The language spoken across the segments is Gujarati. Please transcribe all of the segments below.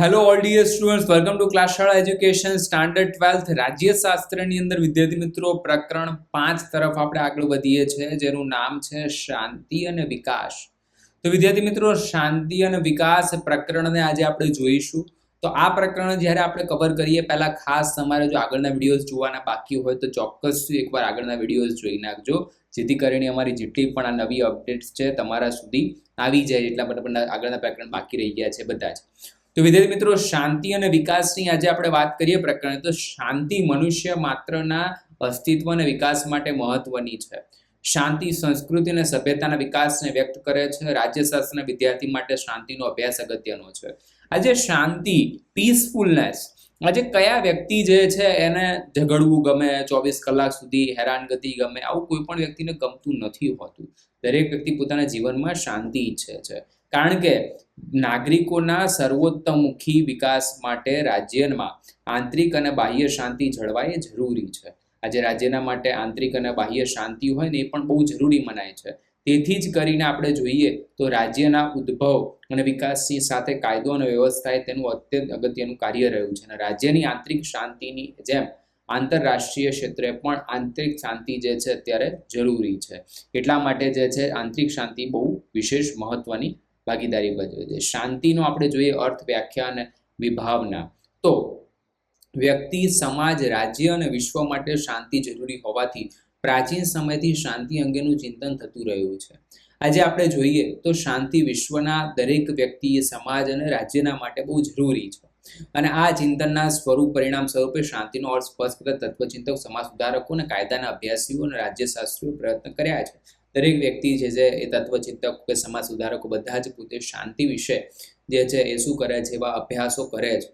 Hello all dear students welcome to class Shala education standard twelfth રાજ્યશાસ્ત્રની અંદર વિદ્યાર્થી મિત્રો, પ્રકરણ પાંચ તરફ આપણે આગળ વધીએ છીએ, જેનું નામ છે શાંતિ અને વિકાસ. તો વિદ્યાર્થી મિત્રો, શાંતિ અને વિકાસ પ્રકરણને આજે આપણે જોઈશું. તો આ પ્રકરણ જ્યારે આપણે કવર કરીએ, પહેલાં ખાસ તમારે જો આગળના વિડીયોઝ જોવાના બાકી હોય, તો ચોક્કસ એકવાર આગળના વિડીયોઝ જોઈ નાખજો. જેથી કરીને અમારી જેટલી પણ આ નવી અપડેટ્સ છે, તમારા સુધી આવી જાય એટલા બધા આગળના પ્રકરણ બાકી રહી ગયા છે બધા જ. તો વિદ્યાર્થી મિત્રો, શાંતિ અને વિકાસની આજે આપણે વાત કરીએ પ્રકરણ તો શાંતિ મનુષ્ય માત્રના અસ્તિત્વ અને વિકાસ માટે મહત્વની છે. શાંતિ સંસ્કૃતિ અને સભ્યતાના વિકાસને વ્યક્ત કરે છે. રાજ્યશાસ્ત્રના વિદ્યાર્થી માટે શાંતિનો અભ્યાસ અગત્યનો છે. આજે શાંતિ પીસફુલનેસ આજે કયા વ્યક્તિ જે છે એને ઝઘડવું ગમે, ચોવીસ કલાક સુધી હેરાનગતિ ગમે, આવું કોઈ પણ વ્યક્તિને ગમતું નથી હોતું. દરેક વ્યક્તિ પોતાના જીવનમાં શાંતિ ઈચ્છે છે. કારણ કે નાગરિકોના સર્વોત્તમુખી વિકાસ માટે રાજ્યમાં આંતરિક અને બાહ્ય શાંતિ જળવાય જરૂરી છે. આજે રાજ્યના માટે આંતરિક અને બાહ્ય શાંતિ હોય ને એ પણ બહુ જરૂરી મનાય છે. તેથી જ કરીને આપણે જોઈએ તો રાજ્યના ઉદ્ભવ અને વિકાસની સાથે કાયદો અને વ્યવસ્થાએ તેનું અત્યંત અગત્યનું કાર્ય રહ્યું છે. અને રાજ્યની આંતરિક શાંતિની જેમ આંતરરાષ્ટ્રીય ક્ષેત્રે પણ આંતરિક શાંતિ જે છે અત્યારે જરૂરી છે. એટલા માટે જે છે આંતરિક શાંતિ બહુ વિશેષ મહત્વની ભાગીદારી ભજવે છે. શાંતિનો આપણે જોઈએ અર્થ વ્યાખ્યા અને વિભાવના. તો વ્યક્તિ, સમાજ, રાજ્ય અને વિશ્વ માટે શાંતિ જરૂરી હોવાથી પ્રાચીન સમયથી શાંતિ અંગેનું ચિંતન થતું રહ્યું છે. આજે આપણે જોઈએ તો શાંતિ વિશ્વના દરેક વ્યક્તિ સમાજ અને રાજ્યના માટે બહુ જરૂરી છે. અને આ ચિંતનના સ્વરૂપ પરિણામ સ્વરૂપે શાંતિનો અર્થ સ્પષ્ટ કરતા તત્વચિંતક સમાજ સુધારકો અને કાયદાના અભ્યાસીઓ અને રાજ્યશાસ્ત્રીઓ પ્રયત્ન કર્યા છે. દરેક વ્યક્તિ જે છે એ તત્વચિંતક કે સમાજ સુધારકો બધા જ પોતે શાંતિ વિશે જે છે એ શું કરે છે, એવા અભ્યાસો કરે છે.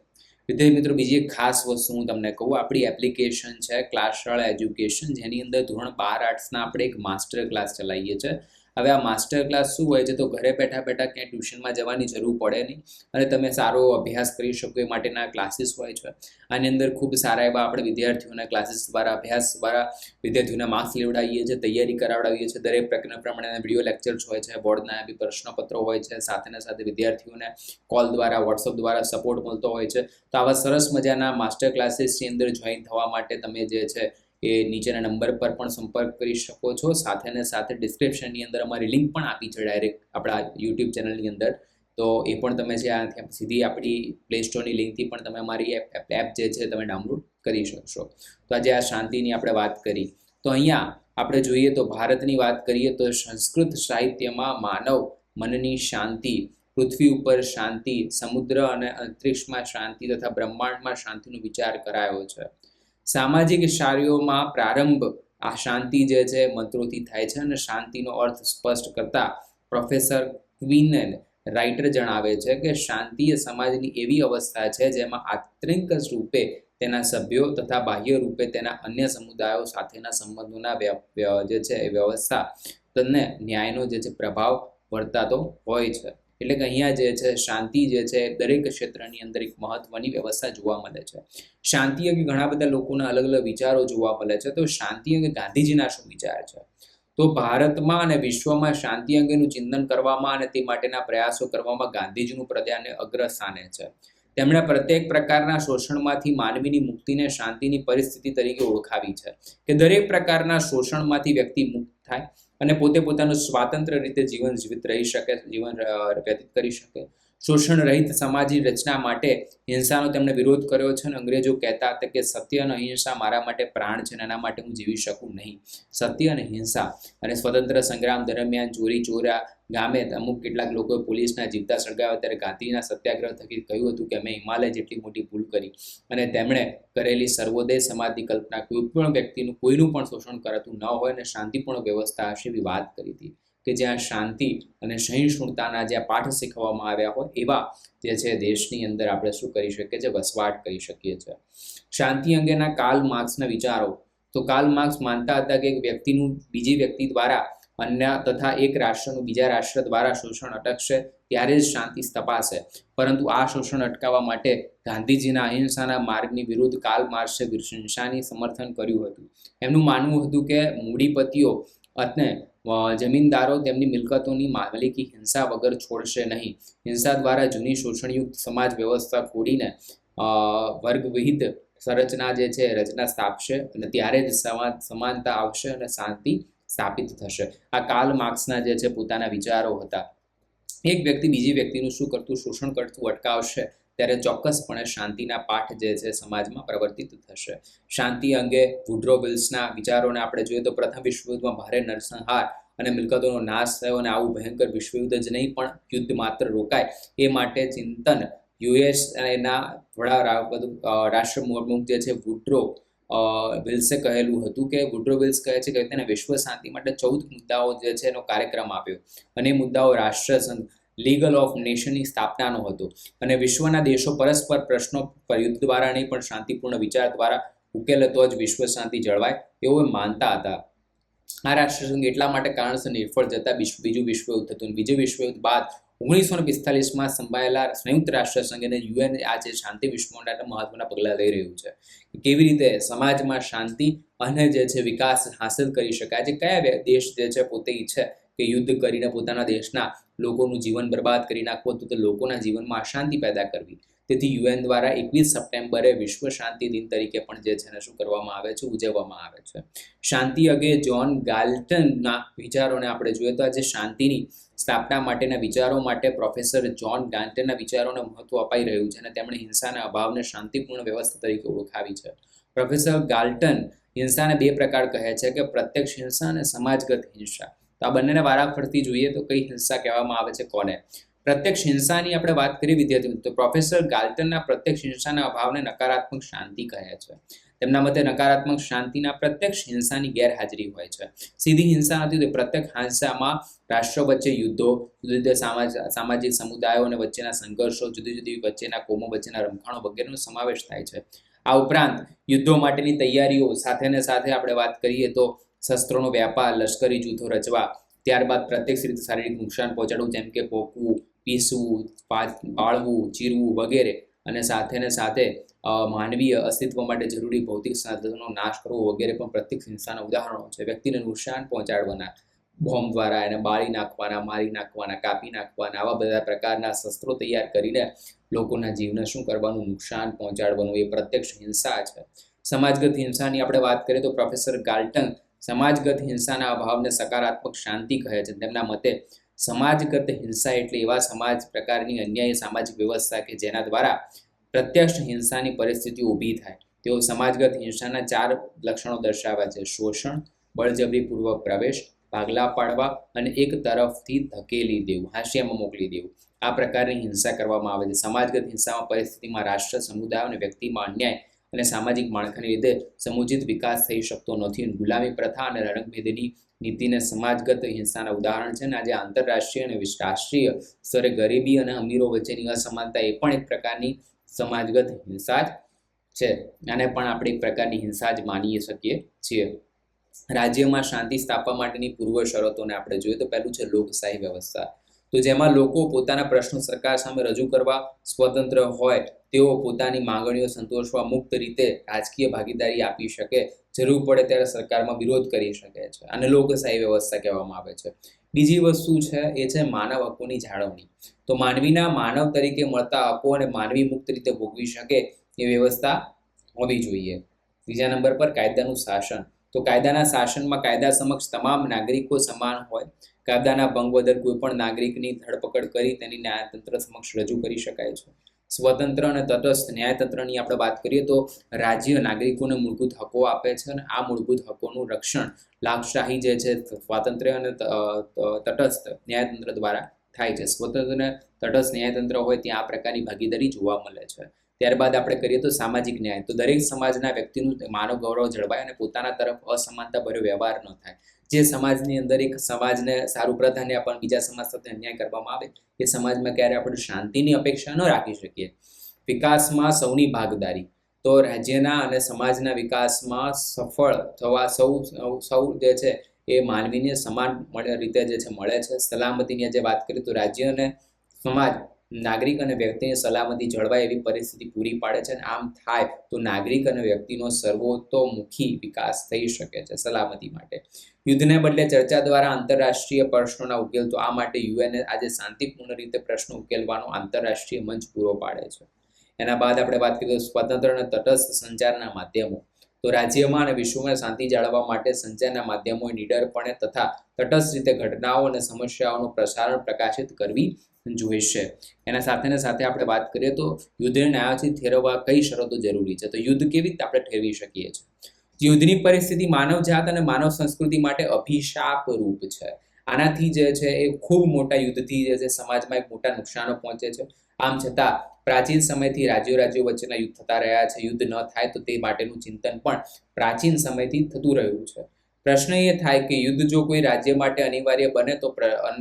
વિદ્યાર્થી મિત્રો, બીજી એક ખાસ વસ્તુ હું તમને કહું, આપણી એપ્લિકેશન છે ક્લાસ એજ્યુકેશન જેની અંદર ધોરણ બાર આર્ટ્સના આપણે એક માસ્ટર ક્લાસ ચલાવીએ છીએ. હવે આ માસ્ટર ક્લાસ શું હોય છે તો ઘરે બેઠા બેઠા ક્યાંય ટ્યુશનમાં જવાની જરૂર પડે નહીં. અને તમે સારો અભ્યાસ કરી શકો એ માટેના ક્લાસીસ હોય છે. આની અંદર ખૂબ સારા એવા આપણે વિદ્યાર્થીઓના ક્લાસીસ દ્વારા અભ્યાસ દ્વારા વિદ્યાર્થીઓના માર્ક્સ લેવડાવીએ છીએ, તૈયારી કરાવડાવીએ છીએ. દરેક પ્રક્રિયા પ્રમાણે વીડિયો લેક્ચર્સ હોય છે બોર્ડના બી પ્રશ્નપત્રો હોય છે. સાથેના સાથે વિદ્યાર્થીઓને કોલ દ્વારા વોટ્સઅપ દ્વારા સપોર્ટ મળતો હોય છે. તો આવા સરસ મજાના માસ્ટર ક્લાસીસની અંદર જોઈન થવા માટે તમે જે છે એ નીચેના નંબર પર પણ સંપર્ક કરી શકો છો. સાથે ને સાથે ડિસ્ક્રિપ્શનની અંદર અમારી લિંક પણ આપી છે ડાયરેક્ટ આપણા યુટ્યુબ ચેનલની અંદર. તો એ પણ તમે જે સીધી આપણી પ્લે સ્ટોરની લિંકથી પણ તમે અમારી એપ એપ જે છે તમે ડાઉનલોડ કરી શકશો. તો આજે આ શાંતિની આપણે વાત કરી. તો અહીંયા આપણે જોઈએ તો ભારતની વાત કરીએ તો સંસ્કૃત સાહિત્યમાં માનવ મનની શાંતિ, પૃથ્વી ઉપર શાંતિ, સમુદ્ર અને અંતરિક્ષમાં શાંતિ તથા બ્રહ્માંડમાં શાંતિનો વિચાર કરાયો છે. સામાજિક શારીઓમાં પ્રારંભ, આ શાંતિ જે છે, મંત્રોથી થાય છે અને શાંતિનો અર્થ સ્પષ્ટ કરતા પ્રોફેસર ક્વિનન રાઇટર જણાવે છે કે શાંતિ એ સમાજની એવી અવસ્થા છે જેમાં આંતરિક રૂપે તેના સભ્યો તથા બાહ્ય રૂપે તેના અન્ય સમુદાયો સાથેના સંબંધોના જે છે એ વ્યવસ્થા તેમને ન્યાયનો જે છે પ્રભાવ વર્તાતો હોય છે. એટલે કે અહીંયા જે છે, શાંતિ જે છે, દરેક ક્ષેત્રની અંદર એક મહત્વની વ્યવસ્થા જોવા મળે છે. શાંતિ અંગે ઘણા બધા લોકોના અલગ અલગ વિચારો જોવા મળે છે. તો શાંતિ અંગે ગાંધીજીના શું વિચાર છે? તો ભારતમાં અને વિશ્વમાં શાંતિ અંગેનું ચિંતન કરવામાં અને તે માટેના પ્રયાસો કરવામાં ગાંધીજીનું પ્રદાન અગ્રસ્થાને છે. તેમણે પ્રત્યેક પ્રકારના શોષણમાંથી માનવીની મુક્તિને શાંતિની પરિસ્થિતિ તરીકે ઓળખાવી છે. કે દરેક પ્રકારના શોષણમાંથી વ્યક્તિ મુક્ત થાય અને પોતે પોતાનું સ્વાતંત્ર્ય રીતે જીવન જીવિત રહી શકે જીવન વ્યતીત કરી શકે. શોષણ રહિત સમાજની રચના માટે હિંસાનો તેમણે વિરોધ કર્યો છે અને અંગ્રેજો કહેતા હતા કે સત્ય અને અહિંસા મારા માટે પ્રાણ છે એના માટે હું જીવી શકું નહીં. સત્ય અને હિંસા અને સ્વતંત્ર સંગ્રામ દરમિયાન ચોરી, ચોરા ગામે અમુક કેટલાક લોકોએ પોલીસના જીવતા સળગાવ્યા ત્યારે ગાંધીના સત્યાગ્રહ થકી કહ્યું હતું કે અમે હિમાલય જેટલી મોટી ભૂલ કરી અને તેમણે કરેલી સર્વોદય સમાજની કલ્પના કોઈ પણ વ્યક્તિનું, કોઈનું પણ શોષણ કરાતું ન હોય અને શાંતિપૂર્ણ વ્યવસ્થા હશે એવી વાત કરી હતી. કે જ્યાં શાંતિ અને સહિષ્ણુતાના જ્યાં પાઠ શીખવવામાં આવ્યા હોય એવા જે છે દેશની અંદર આપણે શું કરી શકીએ છીએ? વસવાટ કરી શકીએ છીએ. શાંતિ અંગેના કાલ માર્ક્સના વિચારો. તો કાલ માર્ક્સ માનતા હતા કે એક વ્યક્તિનું બીજી વ્યક્તિ દ્વારા અન્ય તથા એક રાષ્ટ્રનું બીજા રાષ્ટ્ર દ્વારા શોષણ અટકશે, ત્યારે જ શાંતિ સ્થપાશે. પરંતુ આ શોષણ અટકાવવા માટે ગાંધીજીના અહિંસાના માર્ગની વિરુદ્ધ કાલ માર્ક્સે હિંસાની સમર્થન કર્યું હતું. એમનું માનવું હતું કે મૂડીપતિઓ અને જમીનદારો તેમની મિલકતોની માલિકી હિંસા વગર છોડશે નહીં. હિંસા દ્વારા જૂની શોષણયુક્ત સમાજ વ્યવસ્થા ખોડીને વર્ગવિહિત સંરચના જે છે, રચના સ્થાપશે અને ત્યારે જ સમાજ સમાનતા આવશે અને શાંતિ સ્થાપિત થશે. આ કાર્લ માર્ક્સના જે છે, પોતાના વિચારો હતા. એક વ્યક્તિ બીજી વ્યક્તિનું શું કરતું, શોષણ કરતું, અટકાવશે? ત્યારે ચોક્કસપણે શાંતિના પાઠ જે છે સમાજમાં પ્રવર્તિત થશે. શાંતિ અંગે વુડ્રો વિલ્સના વિચારોને આપણે જોઈએ તો પ્રથમ વિશ્વયુદ્ધમાં ભારે નરસંહાર અને મિલકતોનો નાશ થયો અને આવું ભયંકર વિશ્વયુદ્ધ જ નહીં, પણ યુદ્ધ માત્ર રોકાય. એ માટે ચિંતન યુએસ એના વડા રાષ્ટ્ર પ્રમુખ જે છે વુડ્રો વિલ્સે કહેલું હતું કે વુડ્રો વિલ્સ કહે છે કે તેને વિશ્વ શાંતિ માટે ચૌદ મુદ્દાઓ જે છે એનો કાર્યક્રમ આપ્યો. અને એ મુદ્દાઓ રાષ્ટ્રસંઘ લીગલ ઓફ નેશનની સ્થાપનાનો હતો. અને વિશ્વના દેશો પરસ્પર પ્રશ્નો પર યુદ્ધ દ્વારા નહીં, પણ શાંતિપૂર્ણ વિચાર દ્વારા ઉકેલ તો જ વિશ્વ શાંતિ જળવાય એવું માનતા હતા. આ રાષ્ટ્રસંઘ એટલા માટે કારણસર નિર્ફળ જતા બીજું વિશ્વયુદ્ધ હતું. બીજું વિશ્વયુદ્ધ બાદ ઓગણીસો ને પિસ્તાલીસમાં સંભાયેલા સંયુક્ત રાષ્ટ્રસંઘ અને યુએન આજે શાંતિ વિશ્વ મહત્વના પગલાં લઈ રહ્યું છે. કેવી રીતે સમાજમાં શાંતિ અને જે છે વિકાસ હાંસલ કરી શકાય છે કયા દેશ જે છે પોતે ઈચ્છે કે યુદ્ધ કરીને પોતાના દેશના લોકોનું જીવન બરબાદ કરી નાખવું હતું, તો લોકોના જીવનમાં અશાંતિ પેદા કરવી. તેથી યુએન દ્વારા એકવીસ સપ્ટેમ્બરે વિશ્વ શાંતિ દિન તરીકે પણ જે છે ને શું કરવામાં આવે છે, ઉજવવામાં આવે છે. શાંતિ અગે જ્હોન ગાલ્ટનના વિચારોને આપણે જોઈએ તો આજે શાંતિની સ્થાપના માટેના વિચારો માટે પ્રોફેસર જ્હોન ગાલ્ટનના વિચારોને મહત્વ અપાઈ રહ્યું છે અને તેમણે હિંસાના અભાવને શાંતિપૂર્ણ વ્યવસ્થા તરીકે ઓળખાવી છે. પ્રોફેસર ગાલ્ટન હિંસાને બે પ્રકાર કહે છે કે પ્રત્યક્ષ હિંસા અને સમાજગત હિંસા. તો આ બંનેને વારાફરતી જોઈએ તો કઈ હિંસા કહેવામાં આવે છે, કોને? પ્રત્યક્ષ હિંસાની આપણે વાત કરીએ વિદ્યાર્થી તો પ્રોફેસર ગાલ્ટનના પ્રત્યક્ષ હિંસાના અભાવને નકારાત્મક શાંતિ કહે છે. તેમના મતે નકારાત્મક શાંતિના પ્રત્યક્ષ હિંસાની ગેરહાજરી હોય છે. સીધી હિંસા નથી તો પ્રત્યક્ષ હિંસામાં રાષ્ટ્રો વચ્ચે યુદ્ધો, જુદી જુદા સામાજ, સામાજિક સમુદાયો અને વચ્ચેના સંઘર્ષો, જુદી જુદી વચ્ચેના કોમો, વચ્ચેના રમખાણો વગેરેનો સમાવેશ થાય છે. આ ઉપરાંત યુદ્ધો માટેની તૈયારીઓ સાથે ને સાથે આપણે વાત કરીએ તો શસ્ત્રોનો વ્યાપાર, લશ્કરી જૂથો રચવા, ત્યારબાદ પ્રત્યક્ષ રીતે શારીરિક નુકસાન પહોંચાડવું, જેમ કે પોકવું, પીસવું બાળવું ચીરવું વગેરે અને સાથે ને સાથે માનવીય અસ્તિત્વ માટે જરૂરી ભૌતિક સાધનોનો નાશ કરવો વગેરે પણ પ્રત્યક્ષ હિંસાના ઉદાહરણો છે. વ્યક્તિને નુકસાન પહોંચાડવાના, બોમ્બ દ્વારા એને બાળી નાખવાના, મારી નાખવાના, કાપી નાખવાના, આવા બધા પ્રકારના શસ્ત્રો તૈયાર કરીને લોકોના જીવને શું કરવાનું, નુકસાન પહોંચાડવાનું એ પ્રત્યક્ષ હિંસા છે. સમાજગત હિંસાની આપણે વાત કરીએ તો પ્રોફેસર ગાલ્ટન સમાજગત હિંસાના અભાવને સકારાત્મક શાંતિ કહે છે. તેમના મતે, સમાજગત હિંસા એટલે એવા સમાજ પ્રકારની અન્યાય સામાજિક વ્યવસ્થા કે જેના દ્વારા પ્રત્યક્ષ હિંસાની પરિસ્થિતિ ઊભી થાય. તેઓ સમાજગત હિંસાના ચાર લક્ષણો દર્શાવ્યા છે. શોષણ બળજબરીપૂર્વક પ્રવેશ, ભાગલા પાડવા અને એક તરફથી ધકેલી દેવું, હાંસિયામાં મોકલી દેવું. આ પ્રકારની હિંસા કરવામાં આવે છે. સમાજગત હિંસામાં પરિસ્થિતિમાં રાષ્ટ્ર, સમુદાય અને વ્યક્તિમાં અન્યાય અને સામાજિક માળખાને લીધે સમુચિત વિકાસ થઈ શકતો નથી. ગુલામી પ્રથા અને રણકભેદની નીતિને સમાજગત હિંસાના ઉદાહરણ છે. અને આજે આંતરરાષ્ટ્રીય અને રાષ્ટ્રીય સ્તરે ગરીબી અને અમીરો વચ્ચેની અસમાનતા એ પણ એક પ્રકારની સમાજગત હિંસા જ છે. આને પણ આપણે એક પ્રકારની હિંસા જ માની શકીએ છીએ. રાજ્યમાં શાંતિ સ્થાપવા માટેની પૂર્વ શરતોને આપણે જોઈએ તો પહેલું છે લોકશાહી વ્યવસ્થા. તો જેમાં લોકો પોતાના પ્રશ્નો સરકાર સામે રજૂ કરવા સ્વતંત્ર હોય, તેઓ પોતાની માંગણીઓ સંતોષવા મુક્ત રીતે રાજકીય ભાગીદારી આપી શકે. જરૂર પડે ત્યારે સરકારમાં વિરોધ કરી શકે છે. અને લોકશાહી વ્યવસ્થા કહેવામાં આવે છે. બીજી વસ્તુ છે, એ છે માનવ હકોની જાળવણી. તો માનવીના માનવ તરીકે મળતા હકો અને માનવી મુક્ત રીતે ભોગવી શકે એ વ્યવસ્થા હોવી જોઈએ. ત્રીજા નંબર પર કાયદાનું શાસન. તો કાયદાના શાસનમાં કાયદા સમક્ષ તમામ નાગરિકો સમાન હોય. કાયદાના ભંગ બદલ કોઈ પણ નાગરિકની ધરપકડ કરી તેની ન્યાયતંત્ર સમક્ષ રજૂ કરી શકાય છે. સ્વતંત્ર અને તટસ્થ ન્યાયતંત્રની આપણે વાત કરીએ તો રાજ્ય નાગરિકોને મૂળભૂત હકો આપે છે અને આ મૂળભૂત હકોનું રક્ષણ લાભશાહી જે છે સ્વાતંત્ર્ય અને તટસ્થ ન્યાયતંત્ર દ્વારા થાય છે. સ્વતંત્ર તટસ્થ ન્યાયતંત્ર હોય ત્યાં આ પ્રકારની ભાગીદારી જોવા મળે છે. ત્યારબાદ આપણે કરીએ તો સામાજિક ન્યાય. તો દરેક સમાજના વ્યક્તિનું માનવ ગૌરવ જળવાય અને પોતાના તરફ અસમાનતા ભર્યો વ્યવહાર ન થાય. જે સમાજની અંદર એક સમાજને સારું પ્રાધાન્ય આપણને બીજા સમાજ સાથે અન્યાય કરવામાં આવે, એ સમાજમાં ક્યારે આપણે શાંતિની અપેક્ષા ન રાખી શકીએ. વિકાસમાં સૌની ભાગદારી. તો રાજ્યના અને સમાજના વિકાસમાં સફળ થવા સૌ, સૌ- જે છે એ માનવીને સમાન રીતે જે છે મળે છે. સલામતીની જે વાત કરીએ તો રાજ્ય અને સમાજ નાગરિક અને વ્યક્તિની સલામતી જળવાય એવી પરિસ્થિતિ પૂરી પાડે છે અને આમ થાય તો નાગરિક અને વ્યક્તિનો સર્વતોમુખી વિકાસ થઈ શકે છે સલામતી માટે. યુદ્ધને બદલે ચર્ચા દ્વારા આંતરરાષ્ટ્રીય પ્રશ્નોના ઉકેલ, તો આ માટે યુએનએ આજે શાંતિપૂર્ણ રીતે પ્રશ્નો ઉકેલવાનો આંતરરાષ્ટ્રીય મંચ પૂરો પાડે છે. એના બાદ આપણે વાત કરીએ તો સ્વતંત્ર અને તટસ્થ સંચારના માધ્યમો. તો રાજ્યમાં અને વિશ્વમાં શાંતિ જાળવવા માટે સંચારના માધ્યમોએ નિડરપણે તથા તટસ્થ રીતે ઘટનાઓ અને સમસ્યાઓનું પ્રસારણ પ્રકાશિત કરવી જોઈશે. એના સાથેને સાથે આપણે વાત કરીએ તો યુદ્ધને ન્યાયથી ઠેરવવા કઈ શરતો જરૂરી છે? તો યુદ્ધ કેવી રીતે આપણે ઠેરવી શકીએ છીએ? યુદ્ધની પરિસ્થિતિ માનવ જાત અને માનવ સંસ્કૃતિ માટે અભિશાપ રૂપ છે. આનાથી જે છે એ ખૂબ મોટા યુદ્ધથી જે છે સમાજમાં એક મોટા નુકસાનો પહોંચે છે. આમ છતાં પ્રાચીન સમયથી રાજ્યો રાજ્યો વચ્ચેના યુદ્ધ થતા રહ્યા છે. યુદ્ધ ન થાય તો તે માટેનું ચિંતન પણ પ્રાચીન સમયથી થતું રહ્યું છે. પ્રશ્ન એ થાય કે યુદ્ધ જો કોઈ રાજ્ય માટે અનિવાર્ય બને તો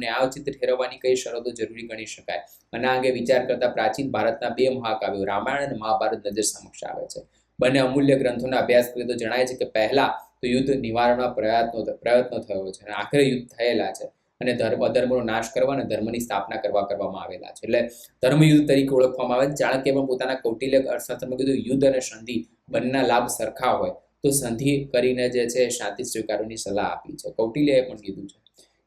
ન્યાયોચિત ઠેરવવાની કઈ શરતો જરૂરી ગણી શકાય? અને અંગે વિચાર કરતા પ્રાચીન ભારતના બે મહાકાવ્યો, રામાયણ અને મહાભારત નજર સમક્ષ આવે છે. બંને અમૂલ્ય ગ્રંથોના અભ્યાસ કરીએ તો જણાય છે કે પહેલા તો યુદ્ધ નિવારણના પ્રયત્નો પ્રયત્નો થયો છે અને આખરે યુદ્ધ થયેલા છે અને ધર્મ અધર્મનો નાશ કરવા અને ધર્મની સ્થાપના કરવા કરવામાં આવેલા છે. એટલે ધર્મયુદ્ધ તરીકે ઓળખવામાં આવે છે. ચાણક્ય પણ પોતાના કૌટિલ્ય અર્થશાસ્ત્રમાં કીધું, યુદ્ધ અને સંધિ બંનેના લાભ સરખા હોય તો સંધિ કરીને જે છે, શાંતિ સ્વીકારવાની સલાહ આપી છે. કૌટિલ્યએ પણ કીધું છે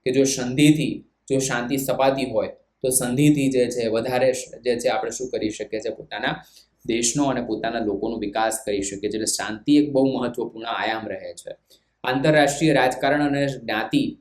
કે જો સંધિથી, જો શાંતિ સપાતી હોય, તો સંધિથી જે છે, વધારે જે છે, આપણે શું કરી શકીએ છીએ? પોતાના દેશનો અને પોતાના લોકોનો વિકાસ કરી શકીએ છીએ. એટલે શાંતિ એક બહુ મહત્વપૂર્ણ આયામ રહે છે. આંતરરાષ્ટ્રીય રાજકારણ અને જ્ઞાતિ,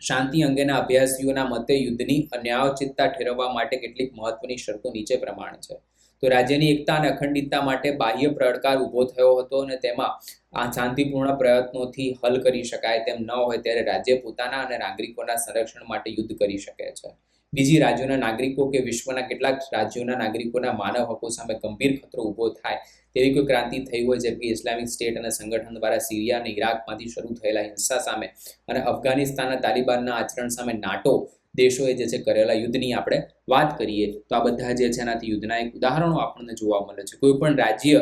શાંતિ અંગેના અભ્યાસીઓના મતે યુદ્ધની અન્યાયોચિતતા ઠેરવવા માટે કેટલીક મહત્વની શરતો નીચે પ્રમાણે છે. તો રાજ્યની એકતા અને અખંડિતતા માટે બાહ્ય પડકાર ઊભો થયો હતો અને તેમાં આ શાંતિપૂર્ણ પ્રયત્નોથી હલ કરી શકાય તેમ ન હોય ત્યારે રાજ્ય પોતાના અને નાગરિકોના સંરક્ષણ માટે યુદ્ધ કરી શકે છે. બીજી રાજ્યોના નાગરિકો કે વિશ્વના કેટલાક રાજ્યોના નાગરિકોના માનવ હકો સામે ગંભીર ખતરો ઊભો થાય તેવી કોઈ ક્રાંતિ થઈ હોય જેમ કે ઇસ્લામિક સ્ટેટ અને સંગઠન દ્વારા સિરિયા અને ઇરાકમાંથી શરૂ થયેલા હિંસા સામે અને અફઘાનિસ્તાનના તાલિબાનના આચરણ સામે નાટો દેશોએ જે છે કરેલા યુદ્ધની આપણે વાત કરીએ, તો આ બધા જે છે એનાથી યુદ્ધના એક ઉદાહરણો આપણને જોવા મળે છે. કોઈ પણ રાજ્ય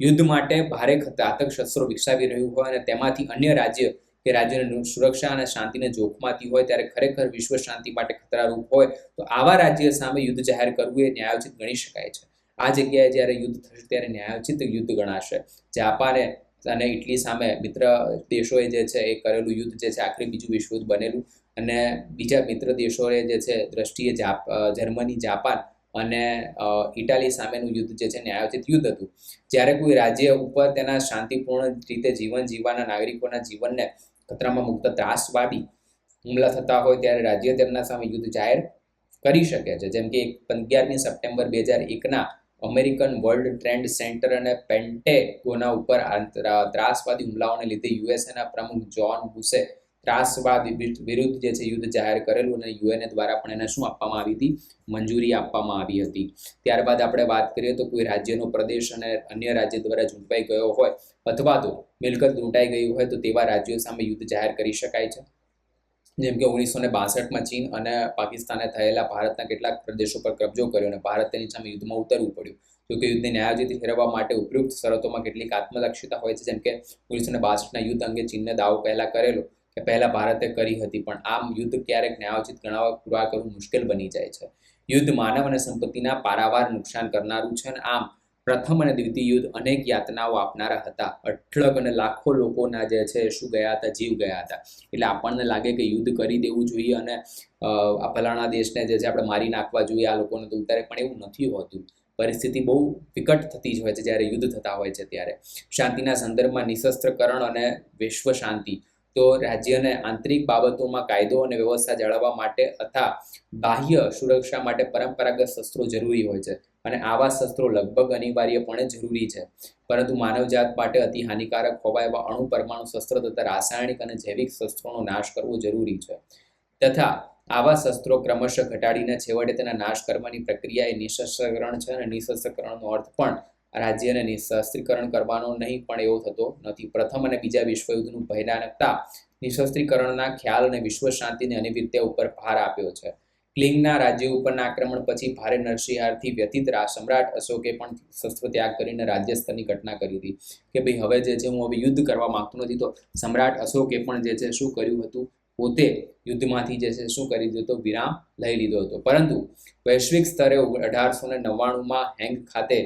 યુદ્ધ માટે ભારે ઘાતક શસ્ત્રો વિકસાવી રહ્યું હોય અને તેમાંથી અન્ય રાજ્ય કે રાજ્યની સુરક્ષા અને શાંતિને જોખમાતી હોય ત્યારે ખરેખર વિશ્વ શાંતિ માટે ખતરારૂપ હોય, તો આવા રાજ્ય સામે યુદ્ધ જાહેર કરવું એ ન્યાયોચિત ગણી શકાય છે. આ જગ્યાએ જ્યારે યુદ્ધ થશે ત્યારે ન્યાયોચિત યુદ્ધ ગણાશે. જાપાને અને ઇટલી સામે મિત્ર દેશોએ જે છે એ કરેલું યુદ્ધ જે છે આખરે બીજું વિશ્વયુદ્ધ બનેલું અને બીજા મિત્ર દેશોએ જે છે, દ્રષ્ટિએ જાપ જર્મની, જાપાન અને ઇટાલી સામેનું યુદ્ધ જે છે ન્યાયોચિત યુદ્ધ હતું. જ્યારે કોઈ રાજ્ય ઉપર તેના શાંતિપૂર્ણ રીતે જીવન જીવવાના નાગરિકોના જીવનને ખતરામાં મુક્ત ત્રાસવાદી હુમલા થતા હોય ત્યારે રાજ્ય તેમના સામે યુદ્ધ જાહેર કરી શકે છે. જેમ કે અગિયારમી સપ્ટેમ્બર બે હજાર એકના અમેરિકન વર્લ્ડ ટ્રેન્ડ સેન્ટર અને પેન્ટેગોના ઉપર ત્રાસવાદી હુમલાઓને લીધે યુએસએના પ્રમુખ જ્હોન બુશે ત્રાસવાદ વિરુદ્ધ જે છે યુદ્ધ જાહેર કરેલું અને યુએનએ દ્વારા પણ એને શું આપવામાં આવી હતી? મંજૂરી આપવામાં આવી હતી. ત્યારબાદ આપણે વાત કરીએ તો કોઈ રાજ્યનો પ્રદેશ અને અન્ય રાજ્ય દ્વારા ઝૂંટવાઈ ગયો હોય અથવા તો મિલકત લૂંટાઈ ગઈ હોય તો તેવા રાજ્યો સામે યુદ્ધ જાહેર કરી શકાય છે. જેમ કે ઓગણીસો ને બાસઠમાં ચીન અને પાકિસ્તાને થયેલા ભારતના કેટલાક પ્રદેશો પર કબજો કર્યો અને ભારત તેની સામે યુદ્ધમાં ઉતરવું પડ્યું. જોકે યુદ્ધને ન્યાયોજિત ઠેરવવા માટે ઉપયુક્ત શરતોમાં કેટલીક આત્મલક્ષિતા હોય છે. જેમ કે ઓગણીસો ને બાસઠના યુદ્ધ અંગે ચીનને દાવો પહેલા કરેલો. કે પહેલા ભારતે કરી હતી, પણ આમ યુદ્ધ ક્યારેક ન્યાયોચિત ગણાવવા પૂરા કરવું મુશ્કેલ બની જાય છે. યુદ્ધ માનવ અને સંપત્તિના પારાવાર નુકસાન કરનારું છે અને આમ પ્રથમ અને દ્વિતીય યુદ્ધ અનેક યાતનાઓ આપનારા હતા. અઠળક અને લાખો લોકોના જે છે, શું ગયા હતા, જીવ ગયા હતા. એટલે આપણને લાગે કે યુદ્ધ કરી દેવું જોઈએ અને આ ફલાણા દેશને જે છે, આપણે મારી નાખવા જોઈએ આ લોકોને તો ઉતારે, પણ એવું નથી હોતું. પરિસ્થિતિ બહુ વિકટ થતી જ હોય છે, જ્યારે યુદ્ધ થતા હોય છે ત્યારે. શાંતિના સંદર્ભમાં નિશસ્ત્રકરણ અને વિશ્વ શાંતિ તો રાજ્યને આંતરિક બાબતોમાં કાયદો અને વ્યવસ્થા જાળવવા માટે તથા બાહ્ય સુરક્ષા માટે પરંપરાગત શસ્ત્રો જરૂરી હોય છે. અને આવા શસ્ત્રો લગભગ અનિવાર્યપણે જરૂરી છે. પરંતુ માનવજાત માટે અતિ હાનિકારક હોવા એવા અણુ પરમાણુ શસ્ત્રો તથા રાસાયણિક અને જૈવિક શસ્ત્રોનો નાશ કરવો જરૂરી છે. તથા આવા શસ્ત્રો ક્રમશઃ ઘટાડીને છેવટે તેના નાશ કરવાની પ્રક્રિયા એ નિશસ્ત્રકરણ છે અને નિશસ્ત્રકરણનો અર્થ પણ રાજ્યને નિશસ્ત્રીકરણ કરવાનો નહીં પણ એવો થતો નથી. પ્રથમ અને બીજા વિશ્વયુદ્ધનું ભયાનકતા નિઃશસ્ત્રીકરણના ખ્યાલ અને વિશ્વ શાંતિની અનિવાર્યતા ઉપર ભાર આપ્યો છે. ક્લિંગના રાજ્ય ઉપરના આક્રમણ પછી ભારે નરસિંહારથી વ્યતીત સમ્રાટ અશોકે પણ શસ્ત્ર ત્યાગ કરીને રાજ્ય સ્તરની ઘટના કરી હતી કે ભાઈ હવે જે છે હું હવે યુદ્ધ કરવા માંગતો નથી તો સમ્રાટ અશોકે પણ જે છે શું કર્યું હતું? પોતે યુદ્ધમાંથી જે છે શું કરી હતો વિરામ લઈ લીધો હતો. પરંતુ વૈશ્વિક સ્તરે અઢારસો ને નવ્વાણુંમાં હેંગ ખાતે